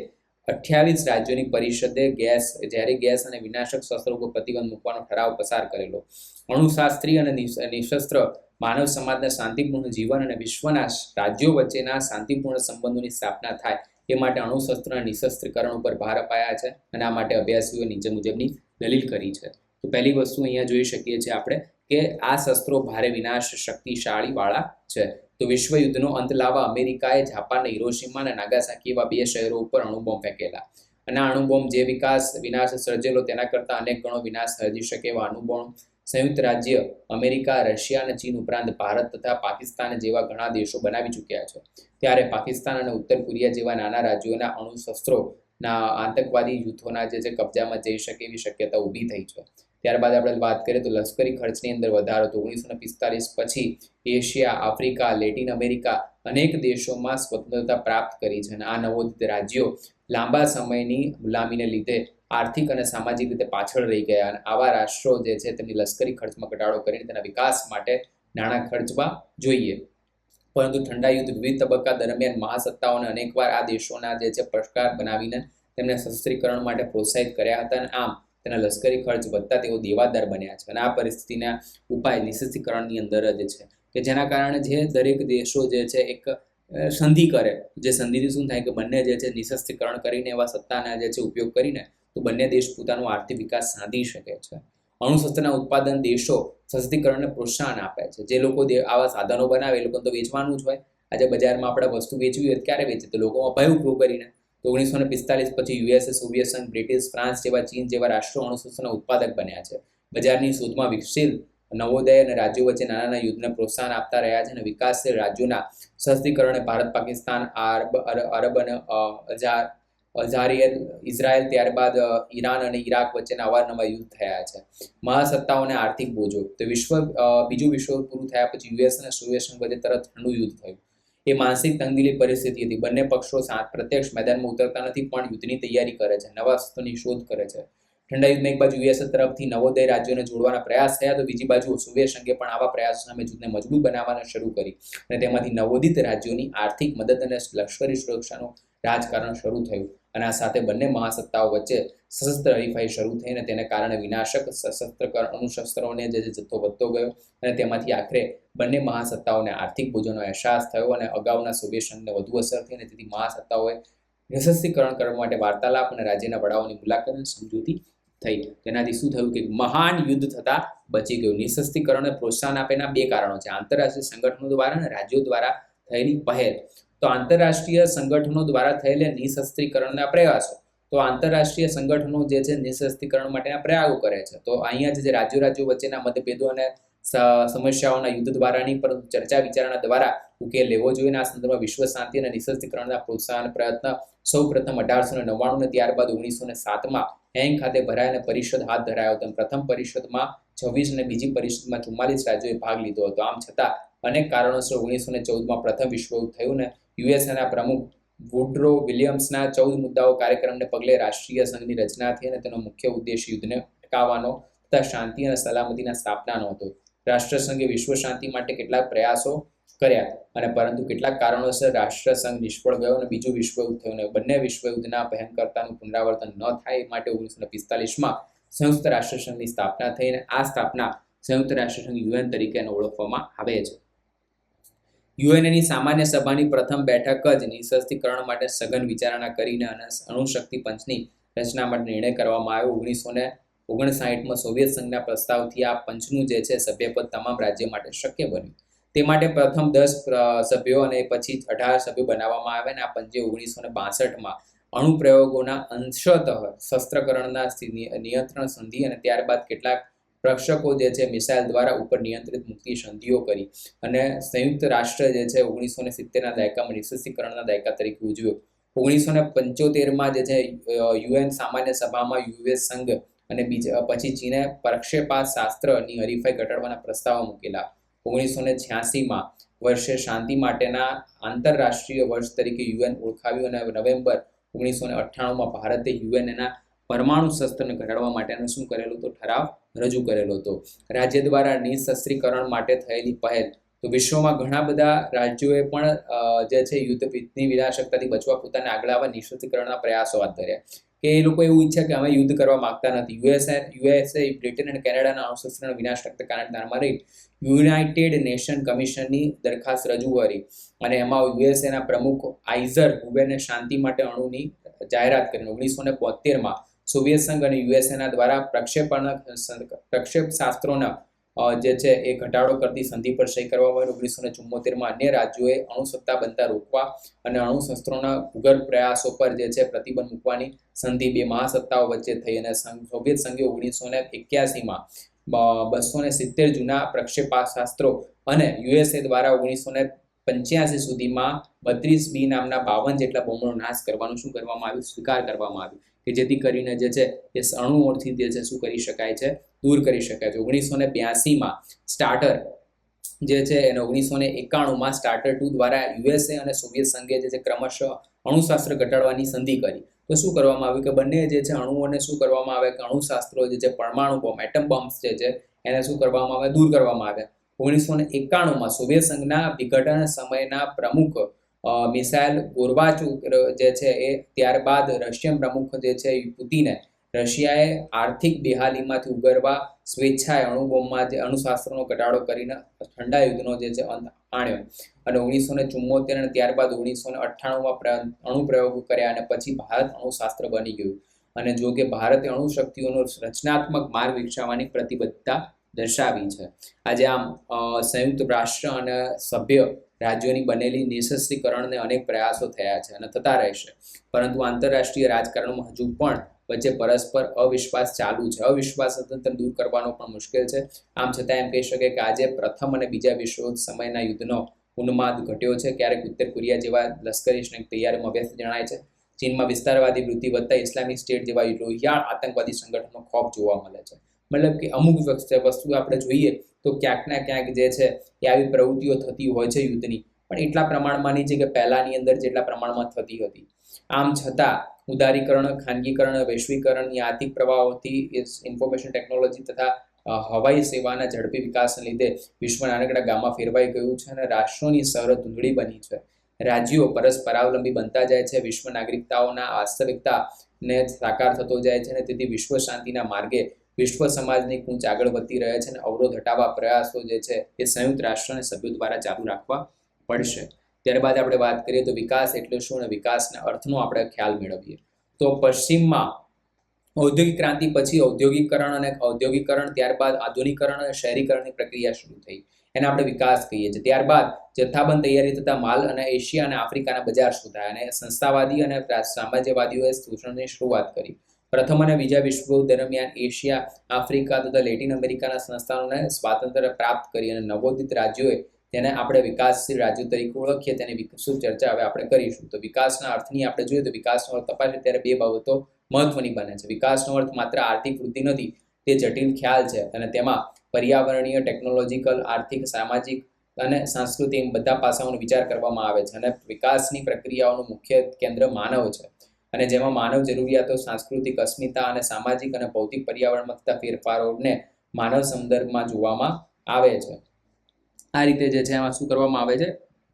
અઠ્યાવીસ રાજ્યોની પરિષદે ગેસ, જ્યારે ગેસ અને વિનાશક શસ્ત્રો ઉપર પ્રતિબંધ મૂકવાનો ઠરાવ પસાર કરેલો. અણુશાસ્ત્રી અને નિશ- નિશસ્ત્ર માનવ સમાજના શાંતિપૂર્ણ જીવન અને વિશ્વના રાજ્યો વચ્ચેના શાંતિપૂર્ણ સંબંધોની સ્થાપના થાય એ માટે અણુશસ્ત્ર અને નિશસ્ત્રીકરણ ઉપર ભાર અપાયા છે અને આ માટે અભ્યાસીઓ નીચે મુજબની દલીલ કરી છે. તો પહેલી વસ્તુ અહીંયા જોઈ શકીએ છીએ આપણે. કે આ શસ્ત્રો ભારે વિનાશ શક્તિશાળી વાળા છે. તો વિશ્વ અંત લાવવા અમેરિકાએ જાપાનના હિરોશિમા અને નાગાસાકી એવા બે શહેરો ઉપર અણુબોમ્બ ફેંકેલા. અને અણુબોમ્બ જે વિકાસ, વિનાશ સર્જેલો તેના કરતાં અનેક ગણો વિનાશ સર્જી શકે એવા અણુબોમ્બ સંયુક્ત રાજ્ય અમેરિકા, રશિયા અને ચીન ઉપરાંત ભારત તથા પાકિસ્તાન જેવા ઘણા દેશો બનાવી ચૂક્યા છે. ત્યારે પાકિસ્તાન અને ઉત્તર કોરિયા જેવા નાના રાજ્યોના અણુશસ્ત્રોના આતંકવાદી જૂથોના જે કબજામાં જઈ શકે એવી શક્યતા ઊભી થઈ છે. ત્યારબાદ આપણે વાત કરીએ તો લશ્કરી ખર્ચની અંદર વધારો તો ઓગણીસો પિસ્તાલીસ પછી એશિયા, આફ્રિકા, લેટિન અમેરિકા અનેક દેશોમાં સ્વતંત્રતા પ્રાપ્ત કરી છે અને આ નવોદિત રાજ્યો લાંબા સમયની ગુલામીને લીધે આર્થિક અને સામાજિક રીતે પાછળ રહી ગયા અને આવા રાષ્ટ્રો જે છે તેમની લશ્કરી ખર્ચમાં ઘટાડો કરીને તેના વિકાસ માટે નાણાં ખર્ચવા જોઈએ. પરંતુ ઠંડા યુદ્ધ વિવિધ તબક્કા દરમિયાન મહાસત્તાઓને અનેકવાર આ દેશોના જે છે પ્રકાર બનાવીને તેમને સશસ્ત્રીકરણ માટે પ્રોત્સાહિત કર્યા હતા અને આમ તેના લશ્કરી ખર્ચ વધતા તેઓ દેવાદાર બન્યા છે અને આ પરિસ્થિતિના ઉપાય નિશસ્ત્રીકરણની અંદર જ છે કે જેના કારણે જે દરેક દેશો જે છે એક સંધિ કરે. જે સંધિથી શું થાય કે બંને જે છે નિશસ્ત્રીકરણ કરીને એવા સત્તાના જે છે ઉપયોગ કરીને તો બંને દેશ પોતાનો આર્થિક વિકાસ સાધી શકે છે. અણુશસ્ત્રના ઉત્પાદન દેશો સશક્તિકરણને પ્રોત્સાહન આપે છે. જે લોકો આવા સાધનો બનાવે એ લોકોને તો વેચવાનું જ હોય. આજે બજારમાં આપણે વસ્તુ વેચવી હોય ક્યારે વેચે? તો લોકોમાં ભય ઊભો કરીને ઓગણીસો ને પિસ્તાલીસ પછી યુએસએ સોવિયત સંઘ, બ્રિટિશ, ફ્રાન્સ જેવા ચીન જેવા રાષ્ટ્રો અણુશસ્ત્રના ઉત્પાદક બન્યા છે. બજારની શોધમાં વિકસિત નવોદય અને રાજ્યો વચ્ચે નાના નાના યુદ્ધને પ્રોત્સાહન આપતા રહ્યા છે અને વિકાસશીલ રાજ્યોના સશક્તિકરણે ભારત, પાકિસ્તાન, આરબ અરબ અને અજાર અઝારિયલ ઇઝરાયલ ત્યારબાદ ઈરાન અને ઈરાક વચ્ચેના અવારનવાર યુદ્ધ થયા છે. મહાસત્તાઓને આર્થિક બોજો. તો વિશ્વ બીજું વિશ્વ પૂરું થયા પછી યુએસ અને સોવિયત સંઘ વચ્ચે તરત ઠંડુ યુદ્ધ થયું. એ માનસિક તંગદિલી પરિસ્થિતિ હતી. બંને પક્ષો સા- પ્રત્યક્ષ મેદાનમાં ઉતરતા નથી, પણ યુદ્ધની તૈયારી કરે છે, નવા અસ્ત્રોની શોધ કરે છે. ઠંડા યુદ્ધમાં એક બાજુ યુએસ તરફથી નવોદય રાજ્યોને જોડવાના પ્રયાસ થયા તો બીજી બાજુ સોવિયત સંઘે પણ આવા પ્રયાસો સામે જૂથને મજબૂત બનાવવાના શરૂ કરી અને તેમાંથી નવોદિત રાજ્યોની આર્થિક મદદ અને લશ્કરી સુરક્ષાનું રાજકારણ શરૂ થયું. અને આ સાથે બંને મહાસત્તાઓ વચ્ચે સશસ્ત્ર હરીફાઈ શરૂ થઈ અને તેને કારણે વિનાશક સશસ્ત્ર અણુશસ્ત્રોને જે જથ્થો વધતો ગયો અને તેમાંથી આખરે બંને મહાસત્તાઓને આર્થિક બોજોનો અહેસાસ થયો અને અગાઉના સુવેશનને વધુ અસર થઈ અને તેથી મહાસત્તાઓએ યશસ્વીકરણ કરવા માટે વાર્તાલાપ અને રાજ્યના વડાઓની મુલાકાત અને સમજૂતી થઈ. તેનાથી શું થયું કે મહાન યુદ્ધ થતા બચી ગયું. નિશસ્ત્રીકરણને પ્રોત્સાહન આપેના બે કારણો છે. આંતરરાષ્ટ્રીય સંગઠનો દ્વારા અને રાજ્યો દ્વારા થયેલી પહેલ. તો આંતરરાષ્ટ્રીય સંગઠનો દ્વારા થયેલા નિશસ્ત્રીકરણના પ્રયાસો, તો આંતરરાષ્ટ્રીય સંગઠનો જે છે નિશસ્ત્રીકરણ માટેના પ્રયાસો કરે છે. તો અહીંયા જે રાજ્યો રાજ્યો વચ્ચેના મતભેદો અને સમસ્યાઓના યુદ્ધ દ્વારા નહીં પરંતુ ચર્ચા વિચારણા દ્વારા ઉકેલ લેવો જોઈએ આ સંદર્ભમાં વિશ્વ શાંતિ અને નિશસ્ત્રીકરણના પ્રોત્સાહન પ્રયત્ન સૌ પ્રથમ અઢારસો ને નવ્વાણું ને ત્યારબાદ ઓગણીસો ને સાતમાં હેંગ ખાતે ભરાય અને પરિષદ હાથ ધરાયો હતો. પ્રથમ પરિષદમાં છવ્વીસ અને બીજી પરિષદમાં ચુમ્માલીસ રાજ્યોએ ભાગ લીધો હતો. આમ છતાં અનેક કારણોસર ઓગણીસો ને ચૌદમાં પ્રથમ વિશ્વયુદ્ધ થયું ને યુએસએના પ્રમુખ વુડ્રો વિલિયમ્સના ચૌદ મુદ્દાઓ કાર્યક્રમને પગલે રાષ્ટ્રીય સંઘની રચના થઈ અને તેનો મુખ્ય ઉદ્દેશ યુદ્ધને અટકાવવાનો તથા શાંતિ અને સલામતીના સ્થાપનાનો હતો. રાષ્ટ્રસંઘે વિશ્વ શાંતિ માટે કેટલાક પ્રયાસો કર્યા અને પરંતુ કેટલાક કારણોસર રાષ્ટ્રસંઘ નિષ્ફળ ગયો અને બીજું વિશ્વયુદ્ધ થયું અને બંને વિશ્વયુદ્ધના ભયંકરતાનું પુનરાવર્તન ન થાય એ માટે ઓગણીસો પિસ્તાલીસમાં સંયુક્ત રાષ્ટ્રસંઘની સ્થાપના થઈ અને આ સ્થાપના સંયુક્ત રાષ્ટ્રસંઘ યુએન તરીકે ઓળખવામાં આવે છે. યુએનની સામાન્ય સભાની પ્રથમ બેઠક જ નિશસ્ત્રીકરણ માટે સઘન વિચારણા કરીને અને અણુશક્તિ પંચની રચના માટે નિર્ણય કરવામાં આવ્યો. ઓગણીસો ને ઓગણસાઠમાં સોવિયત સંઘના પ્રસ્તાવથી આ પંચનું જે છે સભ્યપદ તમામ રાજ્ય માટે શક્ય બન્યું. તે માટે પ્રથમ દસ સભ્યો અને પછી અઢાર સભ્યો બનાવવામાં આવ્યા અને આ પંચે ઓગણીસો ને બાસઠમાં અણુપ્રયોગોના અંશતઃ શસ્ત્રકરણના નિયંત્રણ સંધિ અને ત્યારબાદ કેટલાક રક્ષકો જે છે, મિસાઇલ દ્વારા ઉપર નિયંત્રિત મુક્તિ સંધિઓ કરી. અને સંયુક્ત રાષ્ટ્ર જે છે, ઓગણીસો ને સિત્તેરના દાયકામાં નિશસ્ત્રીકરણના દાયકા તરીકે ઉજવ્યો. ઓગણીસો ને પંચોતેરમાં જે છે, યુએન સામાન્ય સભામાં યુએસ સંઘ અને બીજા, પછી ચીને પ્રક્ષેપા શાસ્ત્રની હરીફાઈ ઘટાડવાના પ્રસ્તાવો મૂકેલા. ઓગણીસો ને છ્યાસીમાં વર્ષે શાંતિ માટેના આંતરરાષ્ટ્રીય વર્ષ તરીકે યુએન ઓળખાવ્યું અને નવેમ્બર ઓગણીસો ને અઠ્ઠાણુંમાં ભારતે યુએનના પરમાણુ શસ્ત્રને ઘટાડવા માટેનો શું કરેલું તો ઠરાવ રજૂ કરેલો હતો. રાજ્ય દ્વારા નિઃશસ્ત્રીકરણ માટે થયેલી પહેલ. તો વિશ્વમાં ઘણા બધા રાજ્યોએ પણ જે છે યુદ્ધની વિનાશકતાથી બચવા પોતાને આગળ આવવા નિઃશસ્ત્રીકરણના પ્રયાસો હાથ ધર્યા. કે એ લોકો એવું ઈચ્છે કે અમે યુદ્ધ કરવા માંગતા નથી. યુએસએ યુએસએ, બ્રિટન અને કેનેડાના અણુશસ્ત્રના વિનાશકતા કારણે ધ્યાનમાં રહી. યુનાઇટેડ નેશન કમિશનની દરખાસ્ત રજૂ કરી અને એમાં યુએસએના પ્રમુખ આઇઝર હુબેને શાંતિ માટે અણુની જાહેરાત કરી. ઓગણીસો ને બોતેરમાં સોવિયત સંઘ અને યુએસએના દ્વારા પ્રક્ષેપણ પ્રક્ષેપ શાસ્ત્રોના જે છે એ ઘટાડો કરતી સંધિ પર સહી કરવામાં આવી. ઓગણીસો ને ચુમ્મોતેરમાં અન્ય રાજ્યોએ અણુસત્તા બનતા રોકવા અને અણુશસ્ત્રોના ભૂગર્ભ પ્રયાસો પર જે છે પ્રતિબંધ મૂકવાની સંધિ બે મહાસત્તાઓ વચ્ચે થઈ અને સોવિયત સંઘે ઓગણીસો ને એક્યાસીમાં બસો ને સિત્તેર જૂના પ્રક્ષેપાશાસ્ત્રો અને યુએસએ દ્વારા ઓગણીસો ને પંચ્યાસી સુધીમાં બત્રીસ બી નામના બાવન જેટલા બોમ્બનો નાશ કરવાનું શું કરવામાં આવ્યું? સ્વીકાર કરવામાં આવ્યું. કે જેથી કરીને જે છે એ અણુઓથી જે છે શું કરી શકાય છે? દૂર કરી શકાય છે. ઓગણીસો ને બ્યાસીમાં સ્ટાર્ટર જે છે એને ઓગણીસો ને એકાણુંમાં સ્ટાર્ટર ટુ દ્વારા યુએસએ અને સોવિયત સંઘે જે છે ક્રમશઃ અણુશાસ્ત્ર ઘટાડવાની સંધિ કરી. તો શું કરવામાં આવ્યું કે બંને જે છે અણુઓને શું કરવામાં આવે? કે અણુશાસ્ત્રો જે છે પરમાણુ બોમ્બ, એટમ બોમ્બ્સ જે છે એને શું કરવામાં આવે? દૂર કરવામાં આવે. ઓગણીસો ને એકાણુંમાં સોવિયત સંઘના વિઘટન સમયના પ્રમુખ મિસાઇલ ગોરબાચુક જે છે એ ત્યારબાદ રશિયન પ્રમુખ જે છે પુતિને રશિયાએ આર્થિક બેહાલીમાંથી ઉગરવા સ્વેચ્છાએ અણુબોમ્બમાં જે અણુશાસ્ત્રનો ઘટાડો કરીને ઠંડા યુદ્ધનો જે છે અંત આણ્યો. અને ઓગણીસો ને ચુમ્મોતેર અને ત્યારબાદ ઓગણીસો ને અઠ્ઠાણુંમાં અણુપ્રયોગો કર્યા અને પછી ભારત અણુશાસ્ત્ર બની ગયું. અને જો કે ભારતે અણુશક્તિઓનો રચનાત્મક માર્ગ વિકસાવવાની પ્રતિબદ્ધતા દર્શાવી છે. આજે આમ સંયુક્ત રાષ્ટ્ર અને સભ્ય રાજ્યોની બનેલી નિશસ્ત્રીકરણને અનેક પ્રયાસો થયા છે અને થતા રહેશે. પરંતુ આંતરરાષ્ટ્રીય રાજકારણમાં હજુ પણ વચ્ચે પરસ્પર અવિશ્વાસ ચાલુ છે. અવિશ્વાસ સ્વતંત્ર દૂર કરવાનો પણ મુશ્કેલ છે. આમ છતાં એમ કહી શકે કે આજે પ્રથમ અને બીજા વિશ્વયુદ્ધ સમયના યુદ્ધનો ઉન્માદ ઘટ્યો છે. ક્યારેક ઉત્તર કોરિયા જેવા લશ્કરી સૈનિક તૈયારીમાં વ્યસ્ત જણાય છે. ચીનમાં વિસ્તારવાદી વૃત્તિ વધતા ઇસ્લામિક સ્ટેટ જેવા લોહિયાળ આતંકવાદી સંગઠનો ખોફ જોવા મળે છે. મતલબ કે અમુક વસ્તુ આપણે જોઈએ તો ક્યાંક ના ક્યાંક જે છે એ આવી પ્રવૃત્તિઓ થતી હોય છે યુદ્ધની. પણ એટલા પ્રમાણમાં નહીં છે કે પહેલાંની અંદર જેટલા પ્રમાણમાં થતી હતી. આમ છતાં, ઉદારીકરણ, ખાનગીકરણ વૈશ્વિકરણની આર્થિક પ્રવાહોથી ઇન્ફોર્મેશન ટેકનોલોજી તથા હવાઈ સેવાના ઝડપી વિકાસને લીધે વિશ્વ નાનકડા ગામમાં ફેરવાઈ ગયું છે અને રાષ્ટ્રોની સરહદ ધૂંધળી બની છે. રાજ્યો પરસ્પરાવલંબી બનતા જાય છે, વિશ્વ નાગરિકતાઓના વાસ્તવિકતાને સાકાર થતો જાય છે અને તેથી વિશ્વ શાંતિના માર્ગે વિશ્વ સમાજની કૂંચ આગળ વધતી રહે છે અને અવરોધ હટાવવા પ્રયાસો જે છે એ સંયુક્ત રાષ્ટ્ર સભ્યો દ્વારા ચાલુ રાખવા પડશે. ત્યારબાદ આપણે વાત કરીએ તો વિકાસ એટલે શું અને વિકાસના અર્થનો આપણે ખ્યાલ મેળવીએ. તો પશ્ચિમમાં ઔદ્યોગિક ક્રાંતિ પછી ઔદ્યોગિકરણ અને ઔદ્યોગિકરણ ત્યારબાદ આધુનિકરણ અને શહેરીકરણની પ્રક્રિયા શરૂ થઈ. એને આપણે વિકાસ કહીએ છીએ. ત્યારબાદ જથ્થાબંધ તૈયારી થતા માલ અને એશિયા અને આફ્રિકાના બજાર શોધાયા અને સંસ્થાવાદી અને સામ્રાજ્યવાદીઓએ શોષણની શરૂઆત કરી. પ્રથમ અને બીજા વિશ્વયુદ્ધ દરમિયાન એશિયા, આફ્રિકા તથા લેટિન અમેરિકાના સંસ્થાનોને સ્વાતંત્ર્ય પ્રાપ્ત કરી અને નવોદિત રાજ્યોએ તેને આપણે વિકાસશીલ રાજ્યો તરીકે ઓળખીએ, તેની શું ચર્ચા હવે આપણે કરીશું. તો વિકાસના અર્થની આપણે જોઈએ તો વિકાસનો અર્થ તપાસીએ ત્યારે બે બાબતો મહત્વની બને છે. વિકાસનો અર્થ માત્ર આર્થિક વૃદ્ધિ નથી, તે જટિલ ખ્યાલ છે અને તેમાં પર્યાવરણીય, ટેકનોલોજીકલ, આર્થિક, સામાજિક અને સાંસ્કૃતિક બધા પાસાઓનો વિચાર કરવામાં આવે છે અને વિકાસની પ્રક્રિયાઓનું મુખ્ય કેન્દ્ર માનવ છે. અને જેમાં માનવ જરૂરિયાતો, સાંસ્કૃતિક અસ્મિતા અને સામાજિક અને ભૌતિક પર્યાવરણમાં થતા ફેરફારોને માનવ સંદર્ભમાં જોવામાં આવે છે. આ રીતે જે છે એમાં શું કરવામાં આવે છે?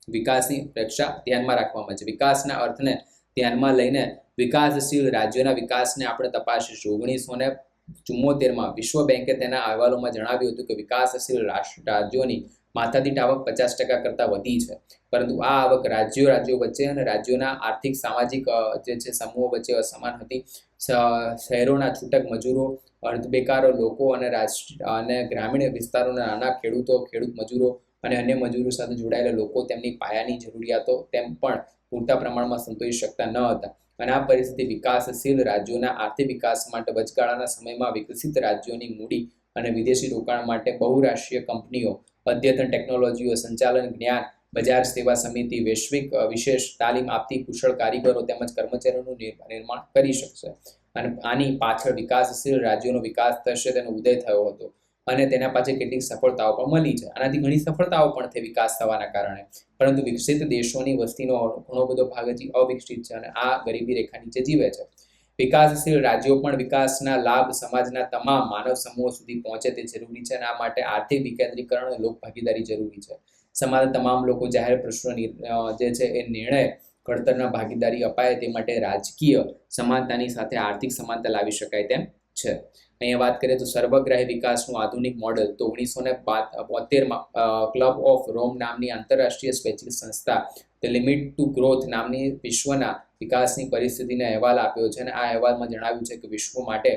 વિકાસની રક્ષા ધ્યાનમાં રાખવામાં છે. વિકાસના અર્થને ધ્યાનમાં લઈને વિકાસશીલ રાજ્યોના વિકાસને આપણે તપાસીશું. ઓગણીસો ને ચુમ્મોતેરમાં વિશ્વ બેંકે તેના અહેવાલોમાં જણાવ્યું હતું કે વિકાસશીલ રાષ્ટ્ર, રાજ્યોની માથાદીઠ આવક પચાસ ટકા કરતાં વધી છે. પરંતુ આ આવક રાજ્યો રાજ્યો વચ્ચે અને રાજ્યોના આર્થિક, સામાજિક જે છે સમૂહો વચ્ચે અસમાન હતી. શહેરોના છૂટક મજૂરો અર્ધબેકારો લોકો અને અને ગ્રામીણ વિસ્તારોના નાના ખેડૂતો, ખેડૂત મજૂરો અને અન્ય મજૂરો સાથે જોડાયેલા લોકો તેમની પાયાની જરૂરિયાતો તેમ પણ પૂરતા પ્રમાણમાં સંતોષી શકતા ન હતા. અને આ પરિસ્થિતિ વિકાસશીલ રાજ્યોના આર્થિક વિકાસ માટે વચગાળાના સમયમાં વિકસિત રાજ્યોની મૂડી અને વિદેશી રોકાણ માટે બહુરાષ્ટ્રીય કંપનીઓ અદ્યતન ટેકનોલોજીઓ, સંચાલન, જ્ઞાન બજાર સેવા સમિતિ, વૈશ્વિક વિશેષ તાલીમ આપતી કુશળ કારીગરો તેમજ કર્મચારીઓનું નિર્માણ કરી શકશે. અને આની પાછળ વિકાસશીલ રાજ્યોનો વિકાસ થશે, તેનો ઉદય થયો હતો. અને તેના પાછળ કેટલીક સફળતાઓ પણ મળી છે. આનાથી ઘણી સફળતાઓ પણ થઈ વિકાસ થવાના કારણે. પરંતુ વિકસિત દેશોની વસ્તીનો ઘણો બધો ભાગ હજી અવિકસિત છે અને આ ગરીબી રેખા નીચે જીવે છે. વિકાસશીલ રાજ્યો પણ વિકાસના લાભ સમાજના તમામ માનવ સમૂહો સુધી પહોંચે તે જરૂરી છે અને આ માટે આર્થિક વિકેન્દ્રીકરણ અને લોક ભાગીદારી જરૂરી છે. સમાજના તમામ લોકો જાહેર પ્રશ્નો જે છે એ નિર્ણય ઘડતરના ભાગીદારી અપાય તે માટે રાજકીય સમાનતાની સાથે આર્થિક સમાનતા લાવી શકાય તેમ છે. અહીંયા વાત કરીએ તો સર્વગ્રાહી વિકાસનું આધુનિક મોડલ તો ઓગણીસો ને બોતેરમાં ક્લબ ઓફ રોમ નામની આંતરરાષ્ટ્રીય સ્વૈચ્છિક સંસ્થા ધ લિમિટ ટુ ગ્રોથ નામની વિશ્વના વિકાસની પરિસ્થિતિને અહેવાલ આપ્યો છે અને આ અહેવાલમાં જણાવ્યું છે કે વિશ્વ માટે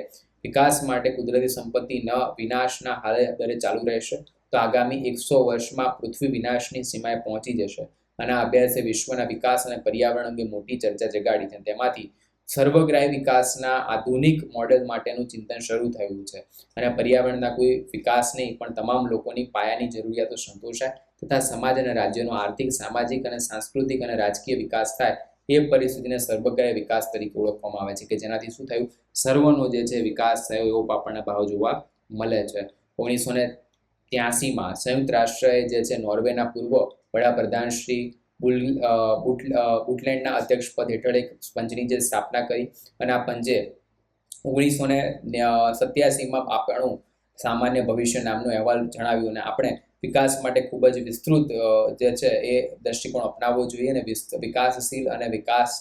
વિકાસ માટે કુદરતી સંપત્તિ ન વિનાશના હાલે દરે ચાલુ રહેશે. તો આગામી એકસો વર્ષમાં પૃથ્વી વિનાશની સીમાએ પહોંચી જશે. અને આ અભ્યાસે વિશ્વના વિકાસ અને પર્યાવરણ અંગે મોટી ચર્ચા જગાડી છે. તેમાંથી સર્વગ્રાહી વિકાસના આધુનિક મોડેલ માટેનું ચિંતન શરૂ થયું છે. અને પર્યાવરણના કોઈ વિકાસ નહીં, પણ તમામ લોકોની પાયાની જરૂરિયાતો સંતોષાય. તથા સમાજ અને રાજ્યનો આર્થિક, સામાજિક અને સાંસ્કૃતિક અને રાજકીય વિકાસ થાય એ પરિસ્થિતિને સર્વગ્રાહી વિકાસ તરીકે ઓળખવામાં આવે છે કે જેનાથી શું થયું? સર્વનો જે છે વિકાસ થયો એવો આપણને ભાવ જોવા મળે છે. ઓગણીસો ને ત્યાસીમાં સંયુક્ત રાષ્ટ્રએ જે છે નોર્વેના પૂર્વ વડાપ્રધાન શ્રી બુલ બુટલેન્ડના અધ્યક્ષ પદ હેઠળ એક પંચની જે સ્થાપના કરી અને આ પંચે ઓગણીસો ને સત્યાસીમાં આપણું સામાન્ય ભવિષ્ય નામનો અહેવાલ જણાવ્યું અને આપણે વિકાસ માટે ખૂબ જ વિસ્તૃત જે છે એ દ્રષ્ટિકોણ અપનાવવો જોઈએ અને વિકાસશીલ અને વિકાસ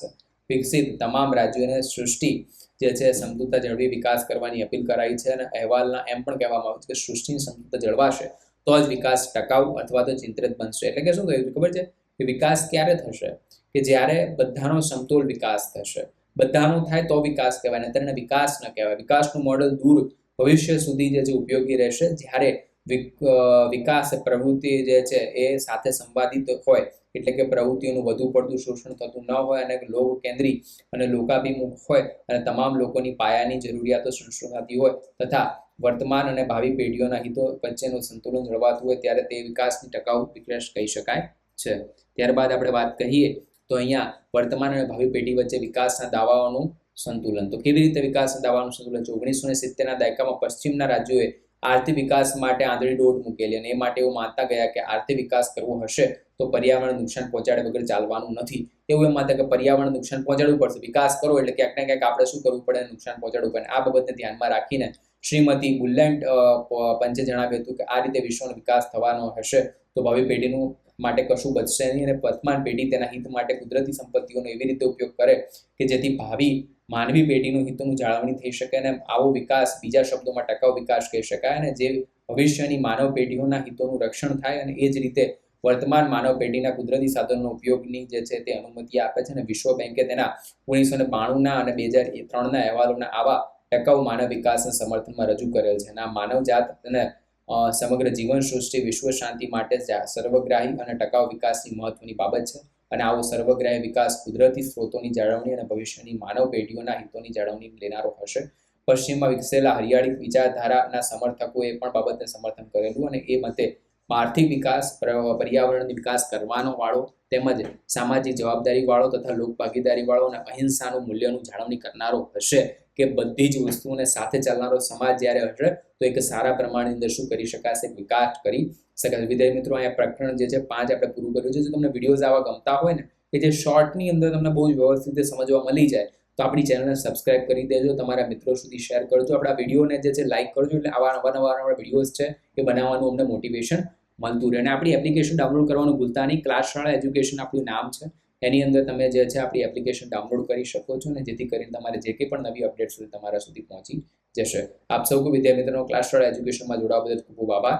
વિકસિત તમામ રાજ્યોને સૃષ્ટિ જે છે સમૃદ્ધતા જળવી વિકાસ કરવાની અપીલ કરાઈ છે અને અહેવાલના એમ પણ કહેવામાં આવ્યું છે કે સૃષ્ટિની સમૃદ્ધતા જળવાશે, તો જ વિકાસ ટકાઉ અથવા તો ચિંતિત બનશે. એટલે કે શું થયું ખબર છે? કે વિકાસ ક્યારે થશે? કે જ્યારે બધાનો સમતોલ વિકાસ થશે. બધાનો થાય તો વિકાસ કહેવાય, નહીતર તેને વિકાસ ન કહેવાય. વિકાસનું મોડલ દૂર ભવિષ્ય સુધી જે ઉપયોગી રહેશે જ્યારે વિકાસ પ્રવૃત્તિ જે છે એ સાથે સંવાદિત હોય, એટલે કે પ્રવૃત્તિઓનું વધુ પડતું શોષણ થતું ન હોય અને લોક કેન્દ્રી અને લોકાભિમુખ હોય અને તમામ લોકોની પાયાની જરૂરિયાતો સંશોધાતી હોય તથા વર્તમાન અને ભાવિ પેઢીઓના હિતો વચ્ચેનું સંતુલન જળવાતું હોય ત્યારે તે વિકાસની ટકાઉ વિકાસ કહી શકાય છે. ત્યારબાદ આપણે વાત કહીએ તો અહીંયા વર્તમાન અને ભાવિ પેઢી વચ્ચે વિકાસના દાવાઓનું સંતુલન. તો કેવી રીતે વિકાસના દાવાનું સંતુલન? છે ઓગણીસો ને સિત્તેરના દાયકામાં પશ્ચિમના રાજ્યોએ આર્થિક વિકાસ માટે આંધળી દોડ મૂકેલી અને એ માટે એવું માનતા ગયા કે આર્થિક વિકાસ કરવો હશે તો પર્યાવરણ નુકસાન પહોંચાડે વગર ચાલવાનું નથી. એવું એમ માનતા કે પર્યાવરણ નુકસાન પહોંચાડવું પડશે. વિકાસ કરો એટલે ક્યાંક ને ક્યાંક આપણે શું કરવું પડે? નુકસાન પહોંચાડવું પડે. આ બાબતને ધ્યાનમાં રાખીને શ્રીમતી બુલેન્ડ પંચે જણાવ્યું હતું કે આ રીતે વિશ્વનો વિકાસ થવાનો હશે તો ભાવિ પેઢીનું માટે કશું બચશે નહીં અને વર્તમાન પેઢી તેના હિત માટે કુદરતી સંપત્તિઓનો એવી રીતે ઉપયોગ કરે કે જેથી ભાવિ માનવી પેઢીનું હિતોનું જાળવણી થઈ શકે અને આવો વિકાસ બીજા શબ્દોમાં ટકાઉ વિકાસ કહી શકાય અને જે ભવિષ્યની માનવ પેઢીઓના હિતોનું રક્ષણ થાય અને એ જ રીતે વર્તમાન માનવ પેઢીના કુદરતી સાધનોનો ઉપયોગની જે છે તે અનુમતિ આપે છે અને વિશ્વ બેંકે તેના ઓગણીસો ને બાણુંના અને બે હજાર ત્રણના અહેવાલોના આવા ટકાઉ માનવ વિકાસના સમર્થનમાં રજૂ કરેલ છે. અને આ માનવજાત અને સમગ્ર જીવન સૃષ્ટિ વિશ્વ શાંતિ માટે સર્વગ્રાહી અને ટકાઉ વિકાસની મહત્વની બાબત છે. અને આવો સર્વગ્રાહી વિકાસ કુદરતી સ્ત્રોતોની જાળવણી અને ભવિષ્યની માનવ પેઢીઓના હિતોની જાળવણી લેનારો હશે. પશ્ચિમમાં વિકસેલા હરિયાળી વિચારધારાના સમર્થકોએ પણ બાબતને સમર્થન કરેલું અને એ મતે આર્થિક વિકાસ પર્યાવરણ વિકાસ કરવાનો વાળો તેમજ સામાજિક જવાબદારી વાળો તથા લોક ભાગીદારી વાળો અને અહિંસાનું મૂલ્યનું જાળવણી કરનારો હશે કે બધી જ વસ્તુઓને સાથે ચાલનારો સમાજ જ્યારે હશે તો એક સારા પ્રમાણની અંદર શું કરી શકાશે? વિકાસ કરી શકાશે વિદ્યાર્થી મિત્રો, અહીંયા પ્રકરણ જે છે, પાંચ આપણે પૂરું કર્યું છે. જો તમને વિડીયોઝ આવા ગમતા હોય ને, કે જે શોર્ટની અંદર તમને બહુ જ વ્યવસ્થિત રીતે સમજવા મળી જાય, તો આપણી ચેનલને સબસ્ક્રાઇબ કરી દેજો, તમારા મિત્રો સુધી શેર કરજો. આપણા વિડીયોને જે છે, લાઇક કરજો, એટલે આવા નવા નવા વિડીયોઝ છે, એ બનાવવાનું અમને મોટિવેશન મળતું રહે. અને આપણી એપ્લિકેશન ડાઉનલોડ કરવાનું ભૂલતા નહીં. ક્લાસ શાળા એજ્યુકેશન આપણું નામ છે. એની અંદર તમે જે છે, આપણી એપ્લિકેશન ડાઉનલોડ કરી શકો છો ને, જેથી કરીને તમારે જે કંઈ પણ નવી અપડેટ સુધી તમારા સુધી પહોંચી જશે. આપ સૌ વિદ્યાર્થી મિત્રો ક્લાસ શાળા એજ્યુકેશનમાં જોડાવા બદલ ખૂબ ખૂબ આભાર.